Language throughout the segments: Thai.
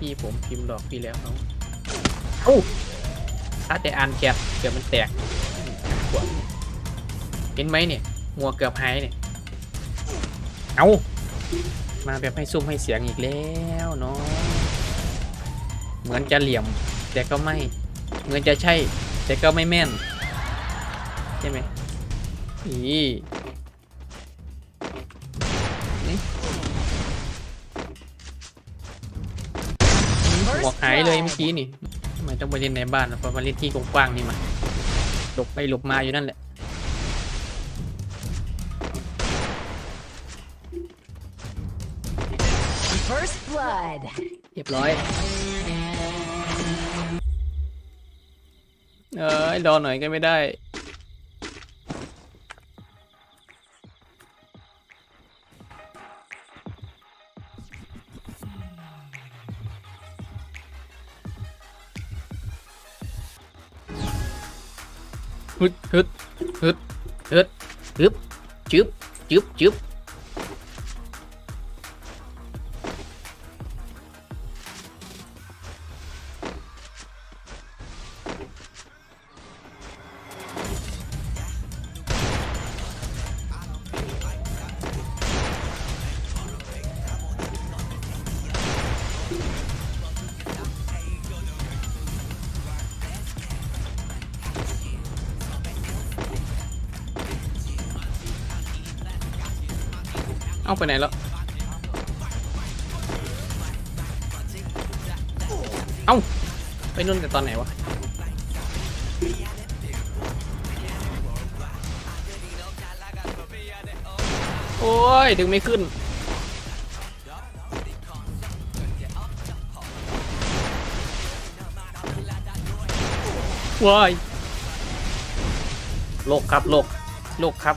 พี่ผมพิมพ์หลอกพี่แล้วเอาเอ้าถ้าแต่อ่านแคปเกือบมันแตกขวดเห็นไหมเนี่ยหัวเกือบหายเนี่ย เอามาแบบให้ซุ่มให้เสียงอีกแล้วเนาะ เหมือนจะเหลี่ยม แต่ก็ไม่ เหมือนจะใช่ แต่ก็ไม่แม่น ใช่ไหมนี่ หัวหายเลยเมื่อกี้นี่ทำไมต้องไปเล่นในบ้านเพราะมาเล่นที่กว้างๆนี่มาหลบไปหลบมาอยู่นั่นแหละ First blood. เรียบร้อย เออรอหน่อยก็ไม่ได้ ฮึดฮึดฮึดฮึดฮึบจึ๊บจึ๊บจึ๊บ เอาไปไหนแล้ว เอาไปนู่นแต่ตอนไหนวะ โอ้ย ถึงไม่ขึ้น ว้ายโลกครับโลกโลกครับ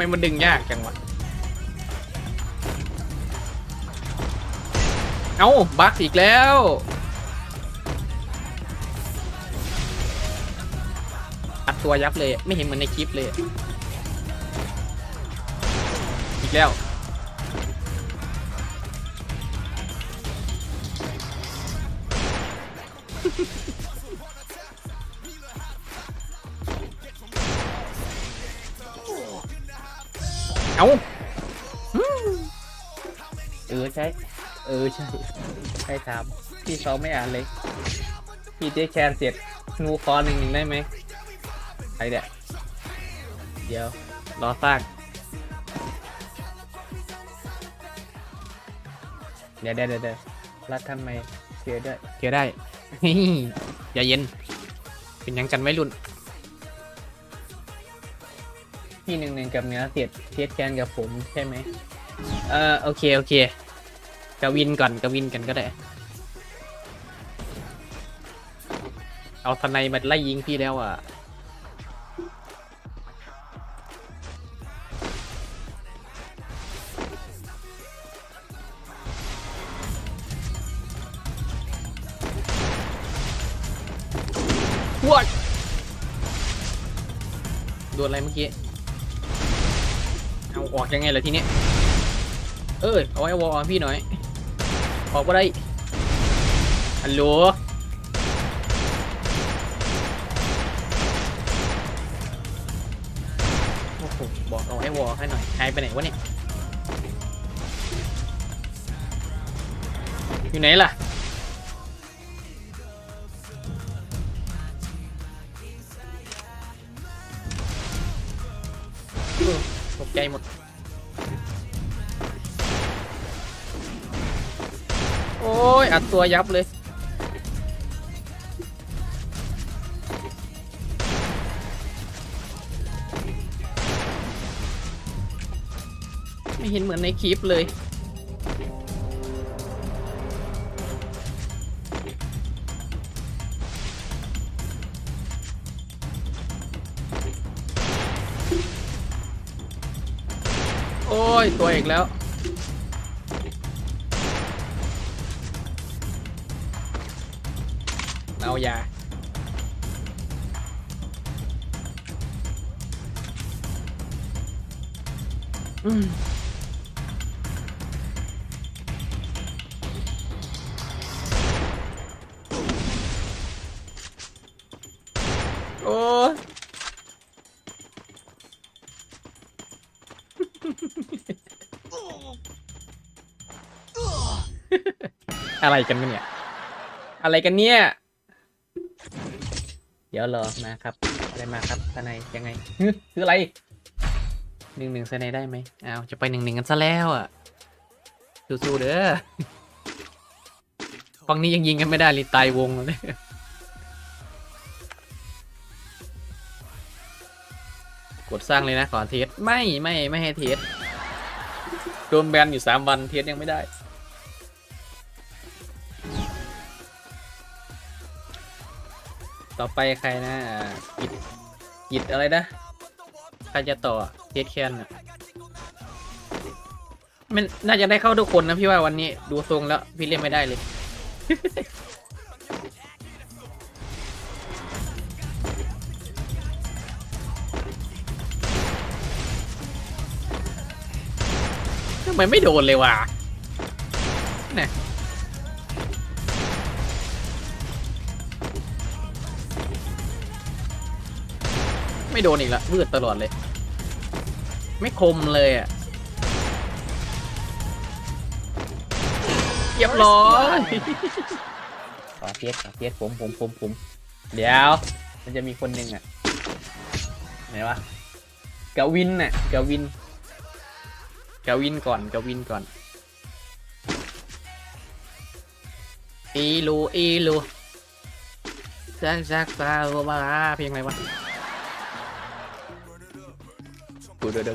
ไมมันดึงยากจังวะ เอาบักอีกแล้ว อัดตัวยับเลย ไม่เห็นเหมือนในคลิปเลย อีกแล้ว เอาอืมเออใช่เออใช่ใช่ครับพี่เขาไม่อ่านเลยพี่เจ๊แคนเสร็จงูคอหนึ่งหนึ่งได้ไหมใครเนี่ยเดี๋ยว รอสร้างเดี๋ยวเดี๋ยวเดี๋ยวเดี๋ยวรัดทำไมเกียร์ได้เกียร์ได้อย่าเย็น เป็นหยังกันไม่รุ่น พี่หนึ่งหนึ่งกับเนื้อเสียดเทียดแคนกับผมใช่ไหมเออโอเค โอเคกวินก่อนกวินกันก็ได้ เอาทนายมาไล่ยิงพี่แล้วอะว้ายโดนอะไรเมื่อกี้ ยังไงล่ะทีเนี้ยเออเอาไว้วอลพี่หน่อย ออกมาได้ฮัลโหลโอ้โหบอกเอาไว้วอลให้หน่อยหายไปไหนวะเนี่ยอยู่ไหนล่ะตกใจหมด ตัวยับเลย ไม่เห็นเหมือนในคลิปเลย โอ้ย ตัวอีกแล้ว โอ้อะไรกันเนี่ย อะไรกันเนี่ย เดี๋ยวรอมาครับ อะไรมาครับทนายยังไงคืออะไร หนึ่งหนึ่งทนายได้ไหมอ้าวจะไปหนึ่งหนึ่งกันซะแล้วอะสู้ๆเด้อฝั่งนี้ยังยิงกันไม่ได้เลยตายวงเลยกดสร้างเลยนะขอเทสไม่ไม่ไม่ให้เทสโดนแบนอยู่สามวันเทสยังไม่ได้ ต่อไปใครนะอ่ากิดกิดอะไรนะ ใครจะต่อเทสแคนอะมันน่าจะได้เข้าทุกคนนะพี่ว่าวันนี้ดูทรงแล้วพี่เล่นไม่ได้เลย ทำไมไม่โดนเลยวะเนี่ย ไม่โดนอีกละวืดตลอดเลย ไม่คมเลยอะเรียบร้อยขอเพียสขอเพียสผมผมผมผมเดี๋ยว มันจะมีคนหนึ่งอะไหนวะกาวินน่ะกาวินกาวินก่อนกาวินก่อนอีลูอีลูแซักซักซาโบาเพลงอะไรวะ ดูดูดู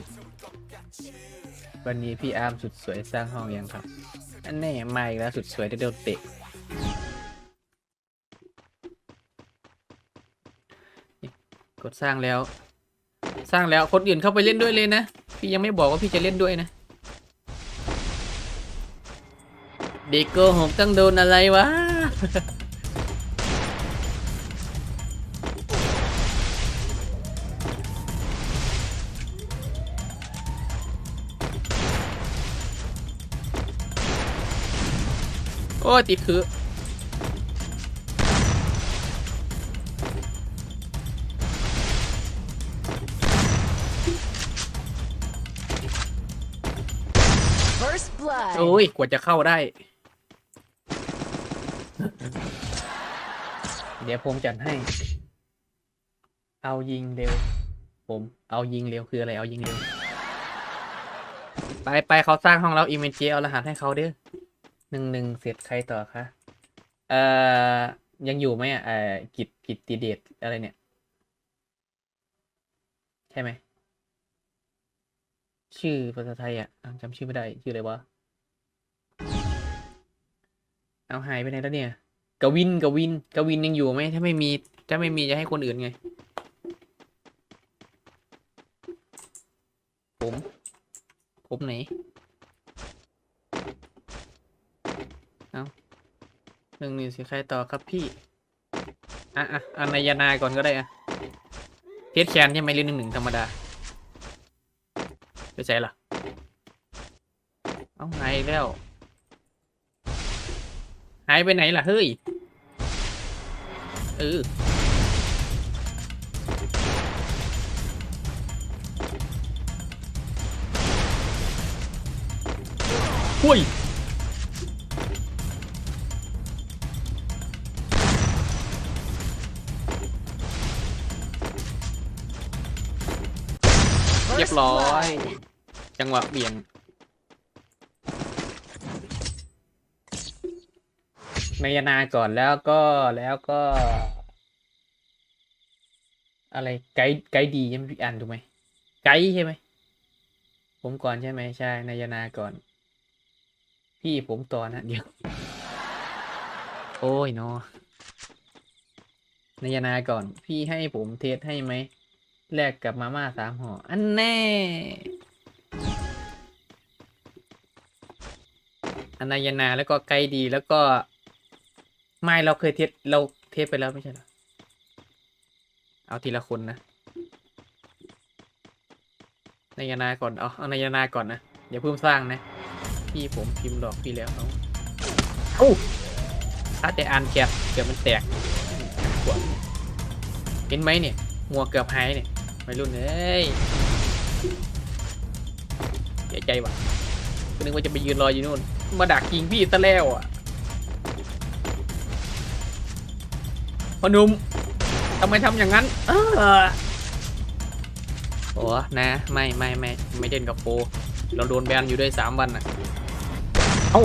วันนี้พี่อาร์มสุดสวยสร้างห้องยังครับ อันแน่มาอีกแล้วสุดสวยได้โดนเตะกดสร้างแล้ว สร้างแล้วคนอื่นเข้าไปเล่นด้วยเลยนะ พี่ยังไม่บอกว่าพี่จะเล่นด้วยนะเด็กโกหกต้องโดนอะไรวะ โอ้ยติดคือ First blood. โอ้ยกว่าจะเข้าได้ เดี๋ยวผมจัดให้ เอายิงเร็ว ผมเอายิงเร็วคืออะไรเอายิงเร็ว ไปไปเขาสร้างห้องแล้วอีเมนเจเอารหัสให้เขาเด้อห นึ่งหนึ่งเสร็จใครต่อคะเอ่อยังอยู่ไหมอะเอ่อกิจกิจติเดชอะไรเนี่ย ใช่ไหม ชื่อภาษาไทยอะอะจำชื่อไม่ได้ ชื่ออะไรวะ เอาหายไปไหนแล้วเนี่ยกวินกวินกวินยังอยู่ไหมถ้าไม่มีถ้าไม่มีจะให้คนอื่นไง ผม ผมไหน เอาหนึ่งหนึ่งสิใครต่อครับพี่ อะอะอันนายนาก่อนก็ได้อะเทสแคนใช่ไหมหรือหนึ่งหนึ่งธรรมดาไปใช่ล่ะเอาหายอีกแล้ว หายไปไหนล่ะ เฮ้ย เออหุ้ย เรียบร้อย จังหวะเบี่ยง นายนาก่อนแล้วก็แล้วก็ อะไรไกด์ไกด์ดีใช่ไหมพี่อันถูกไหมไกด์ใช่ไหม ผมก่อนใช่ไหมใช่ นายนาก่อน พี่ผมต่อนะเดี๋ยว โอ้ยเนาะนายนาก่อน พี่ให้ผมเทสให้ไหม แลกกับมาม่าสามห่ออันแน่ อนายนาแล้วก็ไกด์ดีแล้วก็ ไม่เราเคยเทสเราเทสไปแล้วไม่ใช่เหรอ เอาทีละคนนะนายนาก่อน เอาเอานายนาก่อนนะ อย่าเพิ่มสร้างนะ พี่ผมพิมพ์หลอกพี่แล้วเอาเอ้าถ้าแต่อ่านแคปเกือบมันแตกขวดเห็นไหมเนี่ยหัวเกือบหายเนี่ย ไม่รุ่นเอ้ยเสียใจว่ะนึกว่าจะไปยืนรออยู่นู่น มาดักยิงพี่ซะแล้วอะพอนุ่มทำไมทำอย่างนั้นเออโอ้นะไม่ไม่ไม่ไม่เล่นกับโปรเราโดนแบนอยู่ด้วยสามวันอะ เอ้า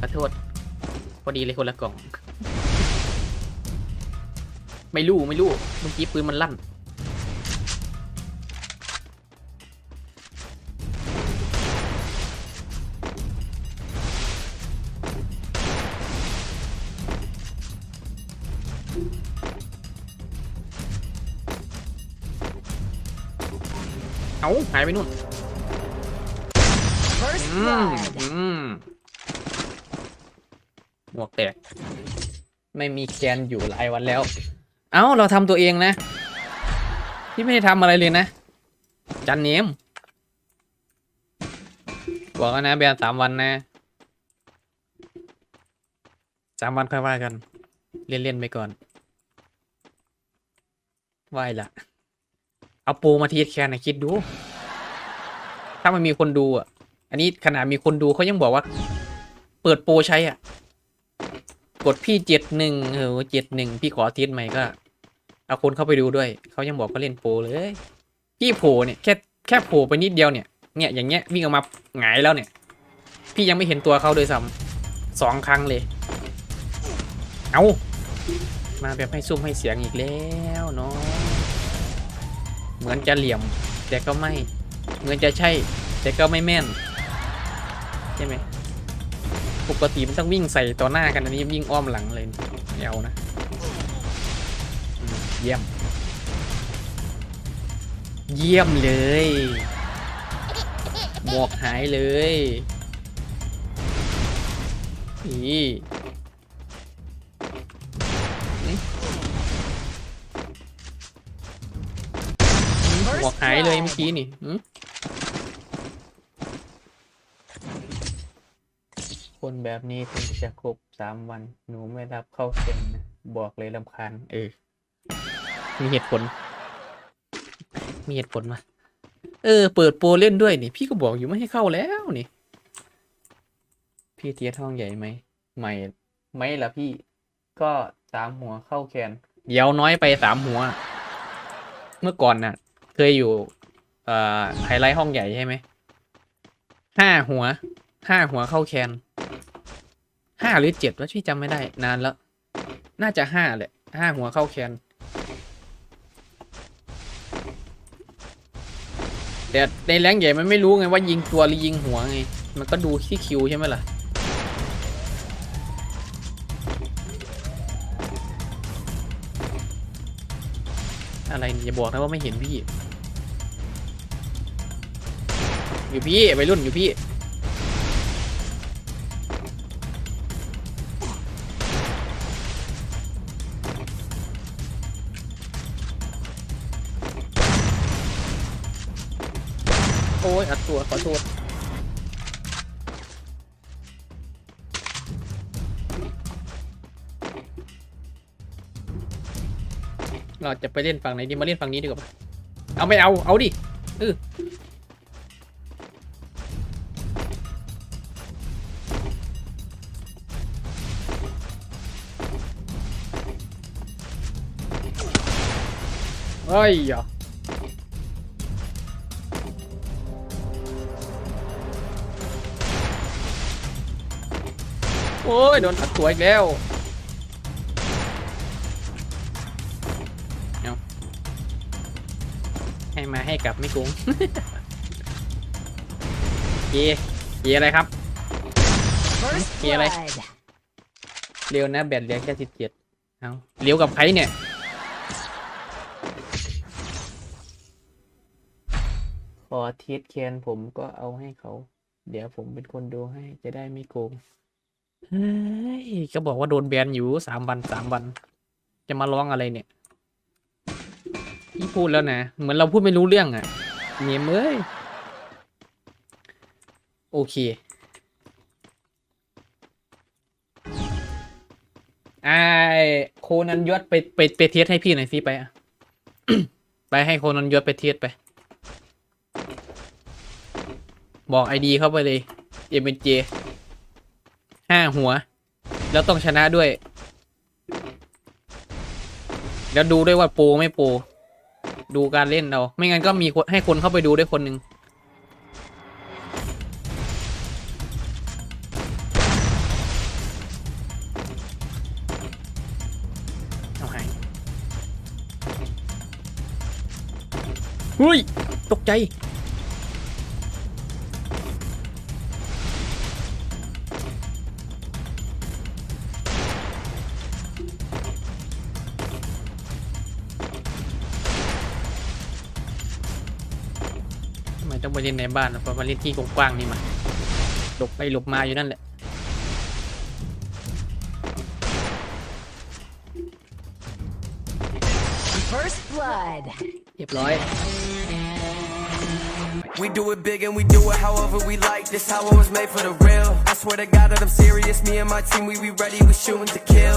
ขอโทษ พอดีเลยคนละกล่อง ไม่รู้ไม่รู้เมื่อกี้ปืนมันลั่นเอาหายไปนู่น First อืม blood. อืมหมวกแตก ไม่มีแกนอยู่หลายวันแล้ว เอ้า เราทำตัวเองนะ พี่ไม่ได้ทำอะไรเลยนะ จันเนมบอกแล้วนะแบนสามวันนะสามวันค่อยว่ากัน เล่นๆไปก่อนไหวละเอาปูมาทีแคนนะคิดดู ถ้ามันมีคนดูอะ อันนี้ขนาดมีคนดูเขายังบอกว่า เปิดโปรใช้อะ กดพี่เจ็ดหนึ่งเออเจ็ดหนึ่งพี่ขอทีสใหม่ก็ เอาคนเข้าไปดูด้วย เขายังบอกก็เล่นโปรเลย พี่โผล่เนี่ยแค่แค่โผล่ไปนิดเดียวเนี่ย เนี่ยอย่างเงี้ยวิ่งออกมาหงายแล้วเนี่ย พี่ยังไม่เห็นตัวเขาโดยซ้ำสองครั้งเลย เอามาแบบให้ซุ่มให้เสียงอีกแล้วเนาะ เหมือนจะเหลี่ยม แต่ก็ไม่ เหมือนจะใช่ แต่ก็ไม่แม่น ใช่ไหม ปกติมันต้องวิ่งใส่ต่อหน้ากันอันนี้วิ่งอ้อมหลังเลยไม่เอานะเยี่ยม เยี่ยมเลยหมวกหายเลยนี่นี่หมวกหายเลยเมื่อกี้นี่หืม คนแบบนี้ถึงจะครบสามวัน หนูไม่รับเข้าเซ็นนะบอกเลยลำคาญเออ มีเหตุผล มีเหตุผลมาเออ เปิดโปรเล่นด้วยนี่ พี่ก็บอกอยู่ไม่ให้เข้าแล้วนี่ พี่เทียท้องใหญ่ไหมไม่ไม่ละพี่ก็สามหัวเข้าแคนเดี๋ยวน้อยไปสามหัว เมื่อก่อนน่ะ เคยอยู่ เอ่อไฮไลท์ห้องใหญ่ใช่ไหมห้าหัวห้าหัวเข้าแคน ห้าหรือเจ็ดวะพี่จำไม่ได้ นานแล้ว น่าจะห้าแหละห้าหัวเข้าแคนแต่ในแรงใหญ่มันไม่รู้ไงว่ายิงตัวหรือยิงหัวไง มันก็ดูที่คิวใช่ไหมล่ะอะไรอย่าบอกนะว่าไม่เห็นพี่ อยู่พี่ไปรุ่นอยู่พี่ อ้ยอัดตัวขอโทษเราจะไปเล่นฝั่งไหนดีมาเล่นฝั่งนี้ดีกว่าเอาไม่เอา เอาดิเออเฮ้ โอ้ยโดนอัดตัวอีกแล้วให้มาให้กลับไม่โกงเกีเกีอะไรครับ First Kia đây. blood. เร็วนะแบตเหลือแค่สิบเจ็ดเอาเร็วกับใครเนี่ยขอเทียดแคนผมก็เอาให้เขา เดี๋ยวผมเป็นคนดูให้จะได้ไม่โกง เฮ้ยก็บอกว่าโดนแบนอยู่สามวันสามวัน จะมาร้องอะไรเนี่ยพี่พูดแล้วนะ เหมือนเราพูดไม่รู้เรื่องอะ่ะเมียมเอ้ยโอเค ไอโคนันยศไปไปไปเทสให้พี่หน่อยสิไปอะไปให้โคนันยศไปเทสไป บอกไอดีเข้าไปเลย m อ็ j ห้าหัว แล้วต้องชนะด้วย แล้วดูด้วยว่าโปรไม่โปรดูการเล่นเรา ไม่งั้นก็มีให้คนเข้าไปดูด้วยคนหนึ่งเอาหายหุ้ย ตกใจ ทำไมต้องไปเล่นในบ้านอะเพราะมาเล่นที่กว้างๆนี่มาหลบไปหลบมาอยู่นั่นแหละ First blood. เรียบร้อย We do it big and we do it however we like. This how it was made for the real. I swear to God that I'm serious. Me and my team, we be ready. We shooting to kill.